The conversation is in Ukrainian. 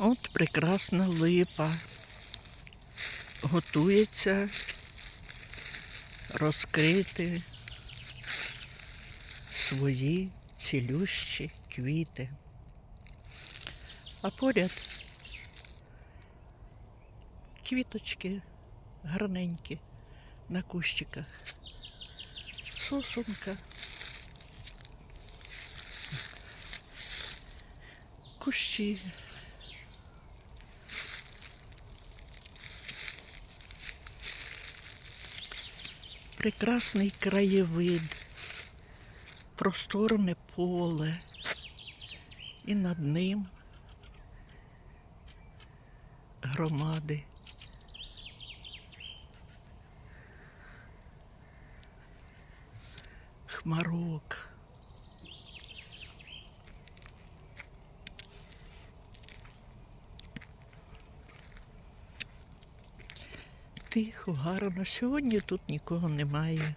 От прекрасна липа. Готується розкрити свої цілющі квіти. А поряд квіточки гарненькі на кущиках. Сосунка. Кущі. Прекрасний краєвид, просторне поле, і над ним громади. Хмарок. Тихо, гарно. Сьогодні тут нікого немає.